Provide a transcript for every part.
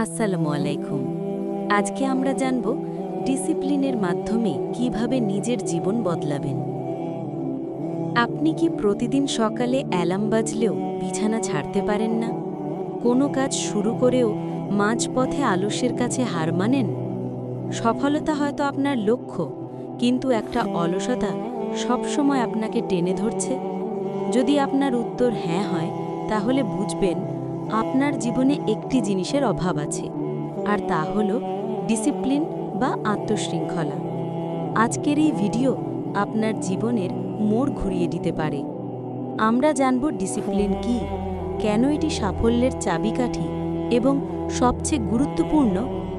আসসালামু আলাইকুম। আজকে আমরা জানব ডিসিপ্লিনের মাধ্যমে কীভাবে নিজের জীবন বদলাবেন। আপনি কি প্রতিদিন সকালে অ্যালার্ম বাজলেও বিছানা ছাড়তে পারেন না? কোনো কাজ শুরু করেও মাঝপথে আলস্যের কাছে হার মানেন? সফলতা হয়তো আপনার লক্ষ্য, কিন্তু একটা অলসতা সবসময় আপনাকে টেনে ধরছে। যদি আপনার উত্তর হ্যাঁ হয়, তাহলে বুঝবেন আপনার জীবনে একটি জিনিসের অভাব আছে, আর তা হল ডিসিপ্লিন বা আত্মশৃঙ্খলা। আজকের এই ভিডিও আপনার জীবনের মোড় ঘুরিয়ে দিতে পারে। আমরা জানব ডিসিপ্লিন কি, কেন এটি সাফল্যের চাবিকাঠি এবং সবচেয়ে গুরুত্বপূর্ণ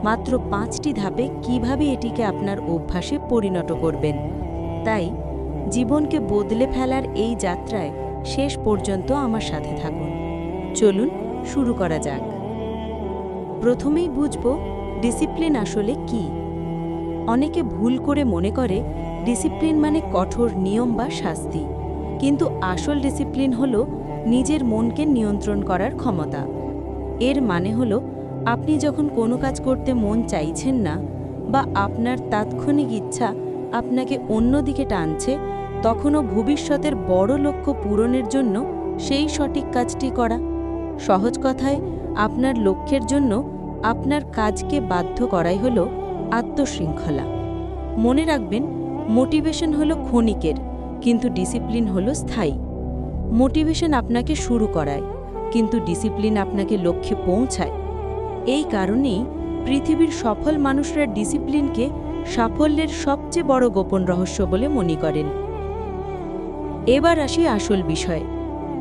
মাত্র পাঁচটি ধাপে কীভাবে এটিকে আপনার অভ্যাসে পরিণত করবেন। তাই জীবনকে বদলে ফেলার এই যাত্রায় শেষ পর্যন্ত আমার সাথে থাকুন। চলুন শুরু করা যাক। প্রথমেই বুঝব ডিসিপ্লিন আসলে কি। অনেকে ভুল করে মনে করে ডিসিপ্লিন মানে কঠোর নিয়ম বা শাস্তি। কিন্তু আসল ডিসিপ্লিন হল নিজের মনকে নিয়ন্ত্রণ করার ক্ষমতা। এর মানে হল আপনি যখন কোনো কাজ করতে মন চাইছেন না বা আপনার তাৎক্ষণিক ইচ্ছা আপনাকে অন্যদিকে টানছে, তখনও ভবিষ্যতের বড় লক্ষ্য পূরণের জন্য সেই সঠিক কাজটি করা। সহজ কথায়, আপনার লক্ষ্যের জন্য আপনার কাজকে বাধ্য করাই হল আত্মশৃঙ্খলা। মনে রাখবেন, মোটিভেশন হলো ক্ষণিকের, কিন্তু ডিসিপ্লিন হলো স্থায়ী। মোটিভেশন আপনাকে শুরু করায়, কিন্তু ডিসিপ্লিন আপনাকে লক্ষ্যে পৌঁছায়। এই কারণেই পৃথিবীর সফল মানুষরা ডিসিপ্লিনকে সাফল্যের সবচেয়ে বড় গোপন রহস্য বলে মনে করেন। এবার আসি আসল বিষয়।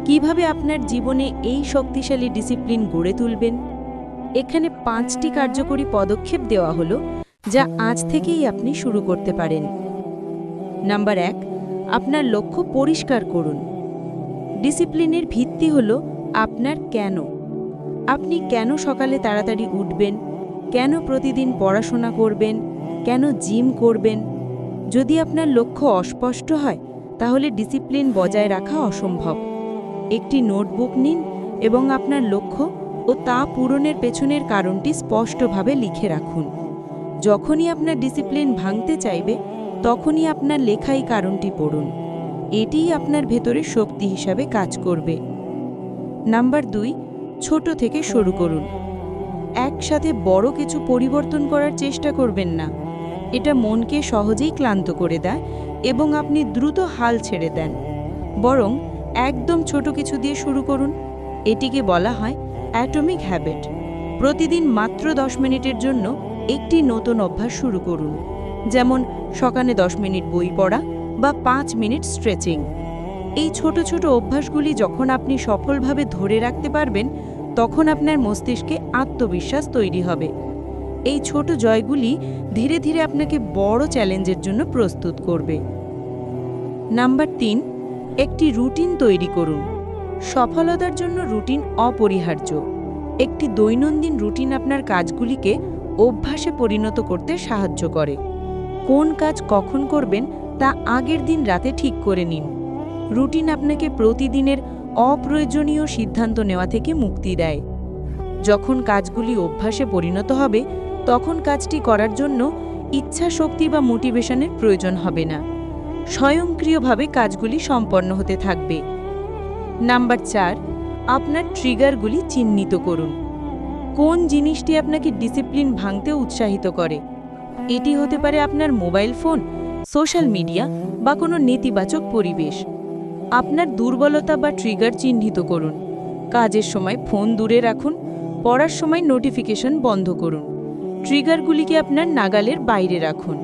কীভাবে আপনার জীবনে এই শক্তিশালী ডিসিপ্লিন গড়ে তুলবেন? এখানে পাঁচটি কার্যকরী পদক্ষেপ দেওয়া হলো, যা আজ থেকেই আপনি শুরু করতে পারেন। নাম্বার এক, আপনার লক্ষ্য পরিষ্কার করুন। ডিসিপ্লিনের ভিত্তি হল আপনার কেন। আপনি কেন সকালে তাড়াতাড়ি উঠবেন? কেন প্রতিদিন পড়াশোনা করবেন? কেন জিম করবেন? যদি আপনার লক্ষ্য অস্পষ্ট হয়, তাহলে ডিসিপ্লিন বজায় রাখা অসম্ভব। একটি নোটবুক নিন এবং আপনার লক্ষ্য ও তা পূরণের পেছনের কারণটি স্পষ্টভাবে লিখে রাখুন। যখনই আপনার ডিসিপ্লিন ভাঙতে চাইবে, তখনই আপনার লেখাই কারণটি পড়ুন। এটিই আপনার ভেতরে শক্তি হিসাবে কাজ করবে। নাম্বার দুই, ছোট থেকে শুরু করুন। একসাথে বড় কিছু পরিবর্তন করার চেষ্টা করবেন না। এটা মনকে সহজেই ক্লান্ত করে দেয় এবং আপনি দ্রুত হাল ছেড়ে দেন। বরং একদম ছোট কিছু দিয়ে শুরু করুন। এটিকে বলা হয় অ্যাটমিক হ্যাবিট প্রতিদিন মাত্র দশ মিনিটের জন্য একটি নতুন অভ্যাস শুরু করুন। যেমন সকালে দশ মিনিট বই পড়া বা পাঁচ মিনিট স্ট্রেচিং এই ছোট ছোট অভ্যাসগুলি যখন আপনি সফলভাবে ধরে রাখতে পারবেন, তখন আপনার মস্তিষ্কে আত্মবিশ্বাস তৈরি হবে। এই ছোট জয়গুলি ধীরে ধীরে আপনাকে বড় চ্যালেঞ্জের জন্য প্রস্তুত করবে। নাম্বার তিন একটি রুটিন তৈরি করুন। সফলতার জন্য রুটিন অপরিহার্য। একটি দৈনন্দিন রুটিন আপনার কাজগুলিকে অভ্যাসে পরিণত করতে সাহায্য করে। কোন কাজ কখন করবেন তা আগের দিন রাতে ঠিক করে নিন। রুটিন আপনাকে প্রতিদিনের অপ্রয়োজনীয় সিদ্ধান্ত নেওয়া থেকে মুক্তি দেয়। যখন কাজগুলি অভ্যাসে পরিণত হবে, তখন কাজটি করার জন্য ইচ্ছা শক্তি বা মোটিভেশনের প্রয়োজন হবে না। স্বয়ংক্রিয়ভাবে কাজগুলি সম্পন্ন হতে থাকবে। নাম্বার চার, আপনার ট্রিগারগুলি চিহ্নিত করুন। কোন জিনিসটি আপনাকে ডিসিপ্লিন ভাঙতে উৎসাহিত করে? এটি হতে পারে আপনার মোবাইল ফোন, সোশ্যাল মিডিয়া বা কোনো নেতিবাচক পরিবেশ। আপনার দুর্বলতা বা ট্রিগার চিহ্নিত করুন। কাজের সময় ফোন দূরে রাখুন, পড়ার সময় নোটিফিকেশন বন্ধ করুন। ট্রিগারগুলিকে আপনার নাগালের বাইরে রাখুন।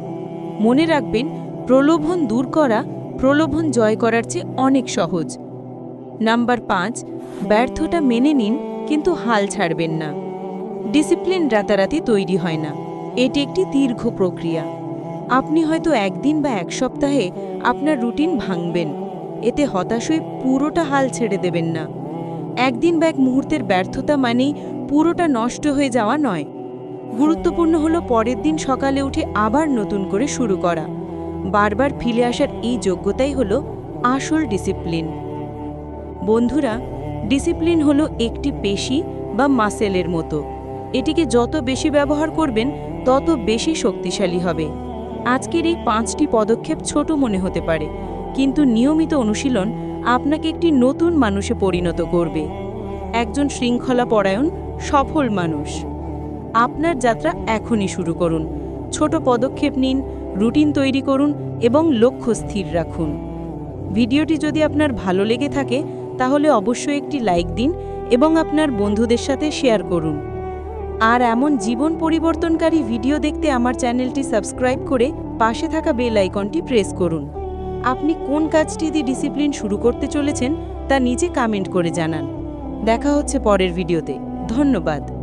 মনে রাখবেন প্রলোভন দূর করা, প্রলোভন জয় করার চেয়ে অনেক সহজ। নাম্বার পাঁচ, ব্যর্থতা মেনে নিন, কিন্তু হাল ছাড়বেন না। ডিসিপ্লিন রাতারাতি তৈরি হয় না। এটি একটি দীর্ঘ প্রক্রিয়া। আপনি হয়তো একদিন বা এক সপ্তাহে আপনার রুটিন ভাঙবেন। এতে হতাশ হয়ে পুরোটা হাল ছেড়ে দেবেন না। একদিন বা এক মুহূর্তের ব্যর্থতা মানেই পুরোটা নষ্ট হয়ে যাওয়া নয়। গুরুত্বপূর্ণ হলো পরের দিন সকালে উঠে আবার নতুন করে শুরু করা। বারবার ফিরে আসার এই যোগ্যতাই হলো আসল ডিসিপ্লিন। বন্ধুরা, ডিসিপ্লিন হলো একটি পেশি বা মাসেলের মতো। এটিকে যত বেশি ব্যবহার করবেন, তত বেশি শক্তিশালী হবে। আজকের এই পাঁচটি পদক্ষেপ ছোট মনে হতে পারে, কিন্তু নিয়মিত অনুশীলন আপনাকে একটি নতুন মানুষে পরিণত করবে। একজন শৃঙ্খলা পরায়ণ সফল মানুষ। আপনার যাত্রা এখনই শুরু করুন। ছোট পদক্ষেপ নিন রুটিন তৈরি করুন এবং লক্ষ্য স্থির রাখুন। ভিডিওটি যদি আপনার ভালো লেগে থাকে, তাহলে অবশ্যই একটি লাইক দিন এবং আপনার বন্ধুদের সাথে শেয়ার করুন। আর এমন জীবন পরিবর্তনকারী ভিডিও দেখতে আমার চ্যানেলটি সাবস্ক্রাইব করে পাশে থাকা বেল আইকনটি প্রেস করুন। আপনি কোন কাজটি দিয়ে ডিসিপ্লিন শুরু করতে চলেছেন, তা নিচে কমেন্ট করে জানান। দেখা হচ্ছে পরের ভিডিওতে। ধন্যবাদ।